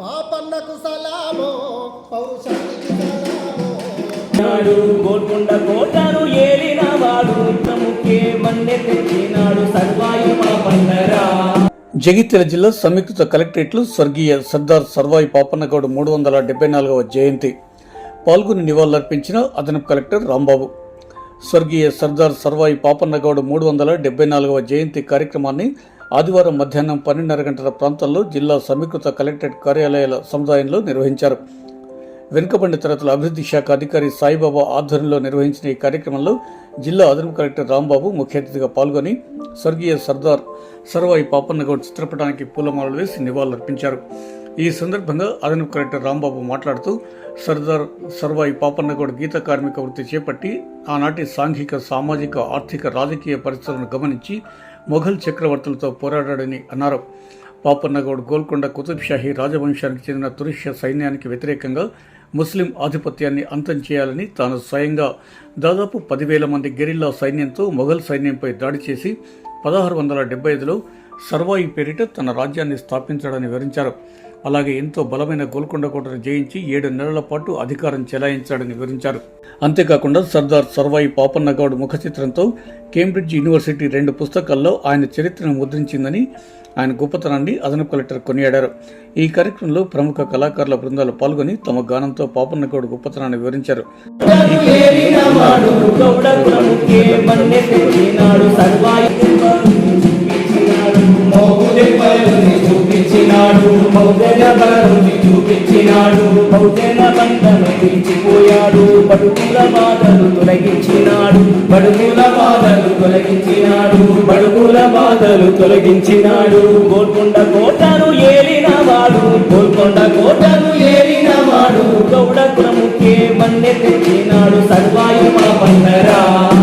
పాపన్నకు సలామో పౌరుషానికి సలామో. నాడు గోల్కొండ కోటను ఏలిన వాడు మన్నె తెచ్చినాడు సర్వాయుమ పండరా జగిత్యాల జిల్లా సంయుక్త కలెక్టరేట్లో స్వర్గీయ సర్దార్ సర్వాయి పాపన్నగౌడ్ మూడు వందల డెబ్బై నాలుగవ జయంతి. పాల్గొని నివాళులర్పించిన అదనపు కలెక్టర్ రాంబాబు. స్వర్గీయ సర్దార్ సర్వాయి పాపన్నగౌడ్ మూడు వందల డెబ్బై నాలుగవ జయంతి కార్యక్రమాన్ని ఆదివారం మధ్యాహ్నం పన్నెండున్నర గంటల ప్రాంతంలో జిల్లా సమీకృత కలెక్టరేట్ కార్యాలయాల సముదాయంలో నిర్వహించారు. వెనుకబడిన తరగతుల అభివృద్ధి శాఖ అధికారి సాయిబాబా ఆధ్వర్యంలో నిర్వహించిన ఈ కార్యక్రమంలో జిల్లా అదనపు కలెక్టర్ రాంబాబు ముఖ్య అతిథిగా పాల్గొని స్వర్గీయ సర్దార్ సర్వాయి పాపన్నగౌడ్ చిత్రపటానికి పూలమాలలు వేసి నివాళులర్పించారు. ఈ సందర్భంగా అదనపు కలెక్టర్ రాంబాబు మాట్లాడుతూ సర్దార్ సర్వాయి పాపన్నగౌడ్ గీత కార్మిక వృత్తి చేపట్టి ఆనాటి సాంఘిక సామాజిక ఆర్థిక రాజకీయ పరిస్థితులను గమనించి మొఘల్ చక్రవర్తులతో పోరాడాడని అన్నారు. పాపన్నగౌడ్ గోల్కొండ కుతుబ్షాహి రాజవంశానికి చెందిన తురుష్య సైన్యానికి వ్యతిరేకంగా ముస్లిం ఆధిపత్యాన్ని అంతం చేయాలని తాను స్వయంగా దాదాపు పదివేల మంది గెరిల్లా సైన్యంతో మొఘల్ సైన్యంపై దాడి చేసి పదహారు వందల డెబ్బై ఐదులో సర్వాయి పేరిట తన రాజ్యాన్ని స్థాపించాడని వివరించారు. అలాగే ఎంతో బలమైన గోల్కొండ కోటను జయించి ఏడు నెలల పాటు అధికారం చెలాయించాడని వివరించారు. అంతేకాకుండా సర్దార్ సర్వాయి పాపన్నగౌడ్ ముఖ చిత్రంతో కేంబ్రిడ్జ్ యూనివర్సిటీ రెండు పుస్తకాల్లో ఆయన చరిత్రను ముద్రించిందని ఆయన గొప్పతనాన్ని అదనపు కలెక్టర్ కొనియాడారు. ఈ కార్యక్రమంలో ప్రముఖ కళాకారుల బృందాలు పాల్గొని తమ గానంతో పాపన్నగౌడ్ గొప్పతనాన్ని వివరించారు. సర్వాయి. తొలగించినాడు బడుగుల బాధలు తొలగించినాడు. బడుగుల బాధలు తొలగించినాడు. గోల్కొండ కోటను ఏలిన వాడు. గోల్కొండ కోటను ఏలిన వాడు. గౌడ ప్రముఖే మన్నె తెచ్చినాడు సర్వాయుమ పండరా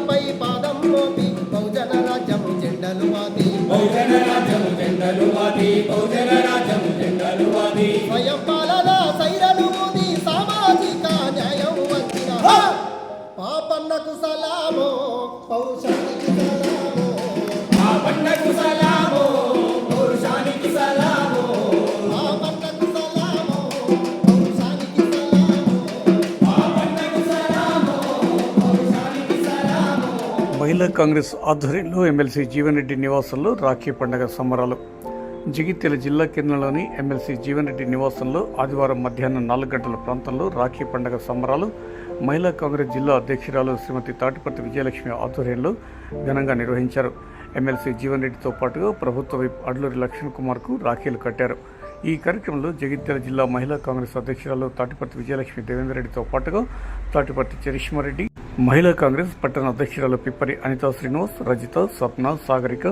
గోలుకొండపై పాదం మోపి బహుజన రాజ్యము జెండలు వాతి బహుజన రాజ్యము జెండలు వాతి బహుజన మహిళా కాంగ్రెస్ ఆధ్వర్యంలో ఎమ్మెల్సీ జీవన్ రెడ్డి నివాసంలో రాఖీ పండగ సంబరాలు. జగిత్యాల జిల్లా కేంద్రంలోని ఎమ్మెల్సీ జీవన్ రెడ్డి నివాసంలో ఆదివారం మధ్యాహ్నం నాలుగు గంటల ప్రాంతంలో రాఖీ పండగ సంబరాలు. మహిళా కాంగ్రెస్ జిల్లా అధ్యక్షురాలు శ్రీమతి తాటిపర్తి విజయలక్ష్మి ఆధ్వర్యంలో ఘనంగా నిర్వహించారు. ఎమ్మెల్సీ జీవన్ రెడ్డితో పాటుగా ప్రభుత్వ వైపు అడ్లూరి లక్ష్మణ్ కుమార్కు రాఖీలు కట్టారు. ఈ కార్యక్రమంలో జగిత్యాల జిల్లా మహిళా కాంగ్రెస్ అధ్యక్షురాలు తాటిపర్తి విజయలక్ష్మి దేవేందర్ రెడ్డితో పాటుగా తాటిపర్తి చరిష్మారెడ్డి మహిళా కాంగ్రెస్ పట్టణ అధ్యక్షురాలు పిప్పరి అనితా శ్రీనివాస్ రజిత స్వప్న సాగరిక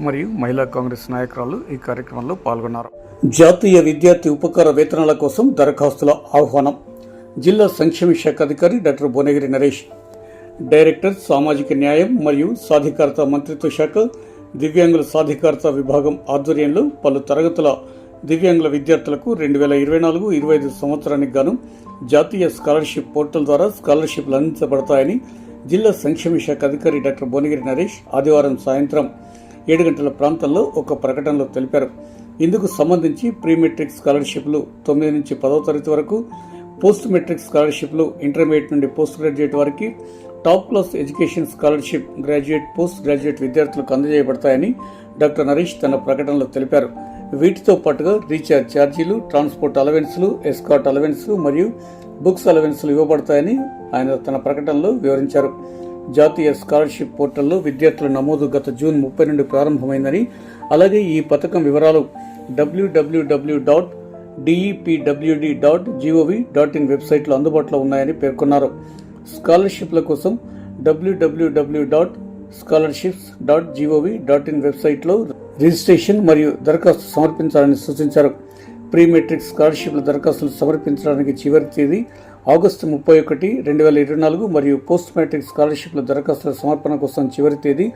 మరియు మహిళా కాంగ్రెస్ నాయకురాలు ఈ కార్యక్రమంలో పాల్గొన్నారు. జాతీయ విద్యార్థి ఉపకార వేతనాల కోసం దరఖాస్తుల ఆహ్వానం. జిల్లా సంక్షేమ శాఖ అధికారి డాక్టర్ భువనగిరి నరేష్. డైరెక్టర్ సామాజిక న్యాయం మరియు సాధికారత మంత్రిత్వ శాఖ దివ్యాంగుల సాధికారత విభాగం ఆధ్వర్యంలో పలు తరగతుల దివ్యాంగుల విద్యార్థులకు రెండు వేల ఇరవై నాలుగు ఇరవై ఐదు సంవత్సరానికి గాను జాతీయ స్కాలర్షిప్ పోర్టల్ ద్వారా స్కాలర్షిప్లు అందించబడతాయని జిల్లా సంక్షేమ శాఖ అధికారి డాక్టర్ భువనగిరి నరేష్ ఆదివారం సాయంత్రం ఏడు గంటల ప్రాంతంలో ఒక ప్రకటనలో తెలిపారు. ఇందుకు సంబంధించి ప్రీ మెట్రిక్ స్కాలర్షిప్లు తొమ్మిది నుంచి పదవ తరగతి వరకు పోస్ట్ మెట్రిక్ స్కాలర్షిప్లు ఇంటర్మీడియట్ నుండి పోస్ట్ గ్రాడ్యుయేట్ వారికి top class education scholarship graduate post graduate విద్యార్థులకు అందజేయబడతాయని డాక్టర్ నరేష్ తన ప్రకటనలో తెలిపారు. వీటితో పాటుగా రీఛార్జ్ ఛార్జీలు ట్రాన్స్పోర్ట్ అలవెన్స్లు ఎస్కాట్ అలవెన్స్లు మరియు బుక్స్ అలవెన్స్లు ఇవ్వబడతాయని ఆయన తన ప్రకటనలో వివరించారు. జాతీయ స్కాలర్షిప్ పోర్టల్లో విద్యార్థుల నమోదు గత జూన్ ముప్పై నుండి ప్రారంభమైందని అలాగే ఈ పథకం వివరాలు WWW dot DEPWD dot GOV dot in వెబ్సైట్లో అందుబాటులో ఉన్నాయని పేర్కొన్నారు. స్కాలర్షిప్ల కోసం WWW dot scholarships dot GOV dot in వెబ్సైట్లో రిజిస్ట్రేషన్ మరియు దరఖాస్తు సమర్పించాలని సూచించారు. ప్రీ మెట్రిక్ స్కాలర్షిప్ల దరఖాస్తులు సమర్పించడానికి చివరి తేదీ ఆగస్టు ముప్పై ఒకటి రెండు వేల ఇరవై నాలుగు మరియు పోస్ట్ మెట్రిక్ స్కాలర్షిప్ల దరఖాస్తుల సమర్పణ కోసం చివరి తేదీ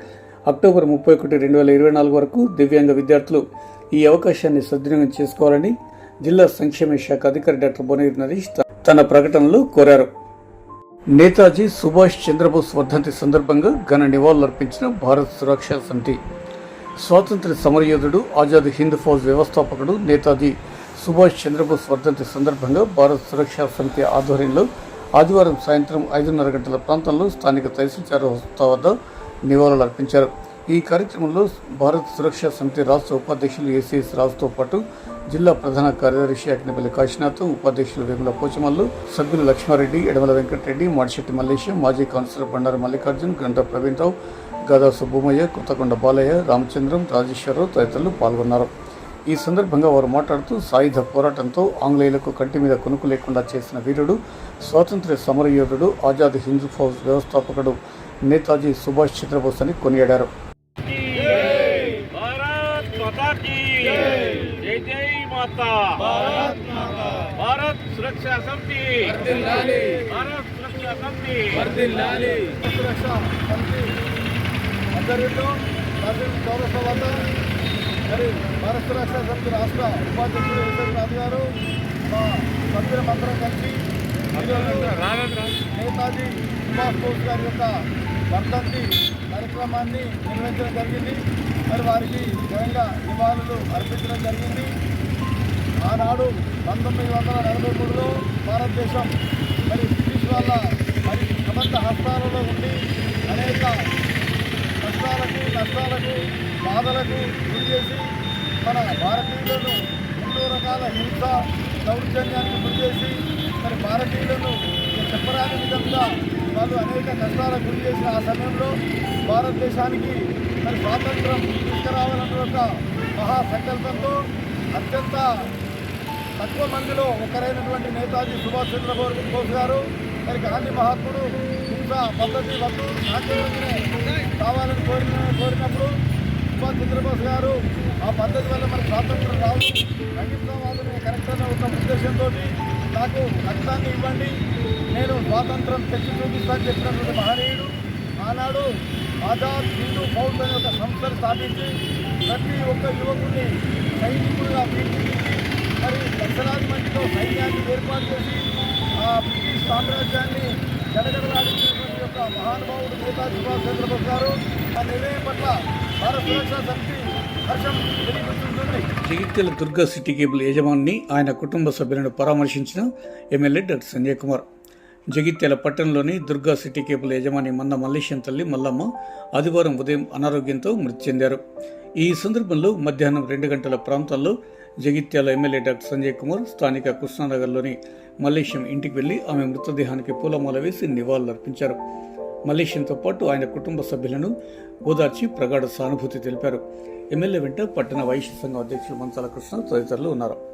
అక్టోబర్ ముప్పై ఒకటి రెండు వేల ఇరవై నాలుగు వరకు దివ్యాంగ విద్యార్థులు ఈ అవకాశాన్ని సద్వినియోగం చేసుకోవాలని జిల్లా సంక్షేమ శాఖ అధికారి డాక్టర్ బొనేరు నరేష్ తన ప్రకటనలో కోరారు. నేతాజీ సుభాష్ చంద్రబోస్ వర్ధంతి సందర్భంగా ఘన నివాళులర్పించిన భారత్ సురక్షా సమితి స్వాతంత్ర్య సమరయోధుడు ఆజాద్ హింద్ ఫౌజ్ వ్యవస్థాపకుడు నేతాజీ సుభాష్ చంద్రబోస్ వర్ధంతి సందర్భంగా భారత్ సురక్షా సమితి ఆధ్వర్యంలో ఆదివారం సాయంత్రం ఐదున్నర గంటల ప్రాంతంలో స్థానిక తహసీల్దార్ హోస్తా వద్ద నివాళులర్పించారు ఈ కార్యక్రమంలో భారత్ సురక్షా సమితి రాష్ట్ర ఉపాధ్యక్షులు ఏసీఎస్ రాజుతో పాటు జిల్లా ప్రధాన కార్యదర్శి అగ్నిపల్లి కాశీనాథ్ ఉపాధ్యక్షులు వేముల పోచమల్లు సభ్యులు లక్ష్మారెడ్డి ఎడమల వెంకటరెడ్డి మాడిశెట్టి మల్లేశం మాజీ కౌన్సిలర్ బండారు మల్లికార్జున్ గంట ప్రవీణరావు గాదా సుబ్బమ్మయ్య కొత్తకొండ బాలయ్య రామచంద్రం రాజేశ్వరరావు తదితరులు పాల్గొన్నారు. ఈ సందర్భంగా వారు మాట్లాడుతూ సాయుధ పోరాటంతో ఆంగ్లేయులకు కంటి మీద కొనుక్కు లేకుండా చేసిన వీరుడు స్వాతంత్ర్య సమరయోధుడు ఆజాద్ హిందూ ఫౌజ్ వ్యవస్థాపకుడు నేతాజీ సుభాష్ చంద్రబోస్ అని కొనియాడారు. ఆధ్వర్యంలో రాజీవ్ చౌరస్తా వద్ద మరి భారత సురక్ష సమితి రాష్ట్ర ఉపాధ్యక్షుడు ఎస్ఎస్ రాజు గారు మా సభ్యులమందరం కలిసి నేతాజీ సుభాష్ బోస్ గారి యొక్క వర్ధంతి కార్యక్రమాన్ని నిర్వహించడం జరిగింది. మరి వారికి ఘనంగా నివాళులు అర్పించడం జరిగింది. ఆనాడు పంతొమ్మిది వందల నలభై మూడులో భారతదేశం మరి బ్రిటిష్ వాళ్ళ మరి సమంత హస్తాలలో ఉండి అనేక కష్టాలకు బాధలకు గురి చేసి మన భారతీయులను ఎన్నో రకాల హింస దౌర్జన్యానికి గురి చేసి మరి భారతీయులను చెప్పరాని విధంగా వాళ్ళు అనేక కష్టాలకు గురి చేసిన ఆ సమయంలో భారతదేశానికి మరి స్వాతంత్రం తీసుకురావాలన్న ఒక మహాసంకల్పంతో అత్యంత తక్కువ మందిలో ఒకరైనటువంటి నేతాజీ సుభాష్ చంద్రబోస్ బోస్ గారు మరి గాంధీ మహాత్ముడు హింస పద్ధతి వద్దు రావాలని కావాలని కోరిన కోరినప్పుడు సుభాష్ చంద్రబోస్ గారు ఆ పద్ధతి వల్ల మన స్వాతంత్రం రావు అహింసావాదుని కరెక్ట్గా అనే ఒక ఉద్దేశంతో నాకు రక్తాన్ని ఇవ్వండి. నేను స్వాతంత్రం తెచ్చి చూపిస్తాను చెప్పినటువంటి మహనీయుడు. ఆనాడు ఆజాద్ హిందూ ఫౌజ్ అనే ఒక సంస్థను స్థాపించి ప్రతి ఒక్క యువకుడిని సైనికుడిగా తీర్చిదిద్ది మరి లక్షలాది మందితో సైన్యాన్ని ఏర్పాటు చేసి ఆ బ్రిటిష్ సామ్రాజ్యాన్ని గడగడలాడించినటువంటి మహానుభావుడు నేతాజీ సుభాష్ చంద్రబోస్ గారు ఆ నిర్ణయం పట్ల భారత సురక్షా సమితి జగిత్యాల దుర్గా సిటీ కేబుల్ యజమాని ఆయన కుటుంబ సభ్యులను పరామర్శించిన ఎమ్మెల్యే డాక్టర్ సంజయ్ కుమార్. జగిత్యాల పట్టణంలోని దుర్గా సిటీ కేబుల్ యజమాని మంద మల్లేశం తల్లి మల్లమ్మ ఆదివారం ఉదయం అనారోగ్యంతో మృతి చెందారు. ఈ సందర్భంలో మధ్యాహ్నం రెండు గంటల ప్రాంతంలో జగిత్యాల ఎమ్మెల్యే డాక్టర్ సంజయ్ కుమార్ స్థానిక కృష్ణానగర్లోని మల్లేశం ఇంటికి వెళ్ళి ఆమె మృతదేహానికి పూలమాల వేసి నివాళులర్పించారు. మలేషియన్తో పాటు ఆయన కుటుంబ సభ్యులను ఓదార్చి ప్రగాఢ సానుభూతి తెలిపారు. ఎమ్మెల్యే వెంట పట్టణ వైశ్య సంఘం అధ్యక్షులు మంచాల కృష్ణ తదితరులు ఉన్నారు.